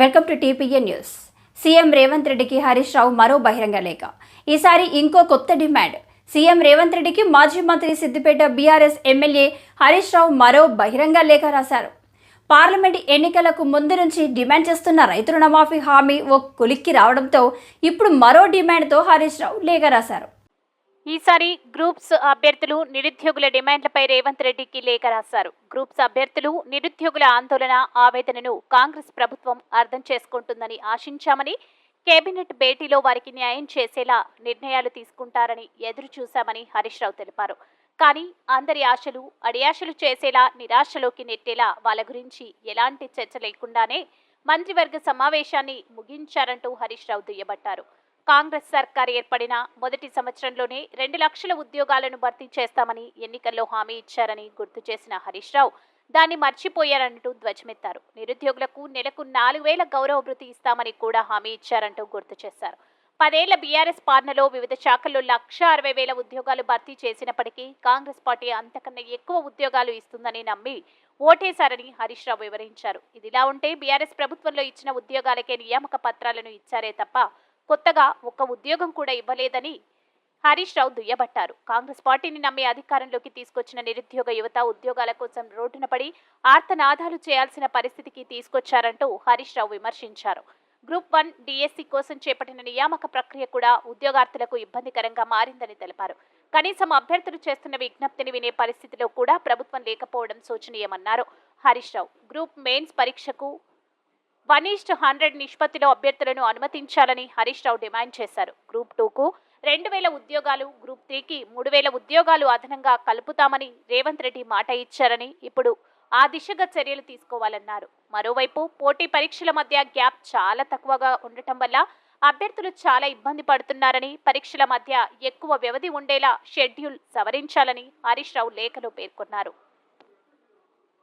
Welcome to T P N news. C M Revanth రెడ్డికి హరీష్ రావు మరో బహిరంగ లేఖ. ఈసారి ఇంకో కొత్త డిమాండ్. సీఎం రేవంత్ రెడ్డికి మాజీ మంత్రి Siddipet B R S M L A Harish Rao మరో బహిరంగ లేఖ రాశారు. పార్లమెంట్ ఎన్నికలకు ముందు నుంచి డిమాండ్ చేస్తున్న రైతు రుణమాఫీ హామీ ఓ కొలిక్కి రావడంతో ఇప్పుడు మరో డిమాండ్తో హరీష్ రావు లేఖ రాశారు. ఈసారి గ్రూప్స్ అభ్యర్థులు నిరుద్యోగుల డిమాండ్లపై రేవంత్ రెడ్డికి లేఖ రాశారు. గ్రూప్స్ అభ్యర్థులు నిరుద్యోగుల ఆందోళన ఆవేదనను కాంగ్రెస్ ప్రభుత్వం అర్థం చేసుకుంటుందని ఆశించామని కేబినెట్ భేటీలో వారికి న్యాయం చేసేలా నిర్ణయాలు తీసుకుంటారని ఎదురు చూశామని హరీష్ రావు తెలిపారు. కానీ అందరి ఆశలు అడియాశలు చేసేలా నిరాశలోకి నెట్టేలా వాళ్ళ గురించి ఎలాంటి చర్చ లేకుండానే మంత్రివర్గ సమావేశాన్ని ముగించారంటూ హరీష్ రావు దుయ్యబట్టారు. కాంగ్రెస్ సర్కార్ ఏర్పడిన మొదటి సంవత్సరంలోనే రెండు లక్షల ఉద్యోగాలను భర్తీ చేస్తామని ఎన్నికల్లో హామీ ఇచ్చారని గుర్తు చేసిన హరీష్ రావు దాన్ని మర్చిపోయారంటూ ధ్వజమెత్తారు. నిరుద్యోగులకు నెలకు నాలుగు వేల గౌరవ భృతి ఇస్తామని కూడా హామీ ఇచ్చారంటూ గుర్తు చేశారు. పదేళ్ళ బీఆర్ఎస్ పాలనలో వివిధ శాఖల్లో లక్ష అరవై వేల ఉద్యోగాలు భర్తీ చేసినప్పటికీ కాంగ్రెస్ పార్టీ అంతకన్నా ఎక్కువ ఉద్యోగాలు ఇస్తుందని నమ్మి ఓటేశారని హరీష్ రావు వివరించారు. ఇదిలా ఉంటే బీఆర్ఎస్ ప్రభుత్వంలో ఇచ్చిన ఉద్యోగాలకే నియామక పత్రాలను ఇచ్చారే తప్ప కొత్తగా ఒక్క ఉద్యోగం కూడా ఇవ్వలేదని హరీష్ రావు దుయ్యబట్టారు. కాంగ్రెస్ పార్టీని నమ్మి అధికారంలోకి తీసుకొచ్చిన నిరుద్యోగ యువత ఉద్యోగాల కోసం రోడ్డున పడి ఆర్తనాదాలు చేయాల్సిన పరిస్థితికి తీసుకొచ్చారంటూ హరీష్ రావు విమర్శించారు. గ్రూప్ వన్ డిఎస్సి కోసం చేపట్టిన నియామక ప్రక్రియ కూడా ఉద్యోగార్థులకు ఇబ్బందికరంగా మారిందని తెలిపారు. కనీసం అభ్యర్థులు చేస్తున్న విజ్ఞప్తిని వినే పరిస్థితిలో కూడా ప్రభుత్వం లేకపోవడం శోచనీయమన్నారు హరీష్ రావు. గ్రూప్ మెయిన్స్ పరీక్షకు వన్ ఈస్ట్ హండ్రెడ్ నిష్పత్తిలో అభ్యర్థులను అనుమతించాలని హరీష్ రావు డిమాండ్ చేశారు. గ్రూప్ టూకు రెండు వేల ఉద్యోగాలు గ్రూప్ త్రీకి మూడు వేల ఉద్యోగాలు అదనంగా కలుపుతామని రేవంత్ రెడ్డి మాట ఇచ్చారని ఇప్పుడు ఆ దిశగా చర్యలు తీసుకోవాలన్నారు. మరోవైపు పోటీ పరీక్షల మధ్య గ్యాప్ చాలా తక్కువగా ఉండటం వల్ల అభ్యర్థులు చాలా ఇబ్బంది పడుతున్నారని పరీక్షల మధ్య ఎక్కువ వ్యవధి ఉండేలా షెడ్యూల్ సవరించాలని హరీష్ రావు లేఖలో పేర్కొన్నారు.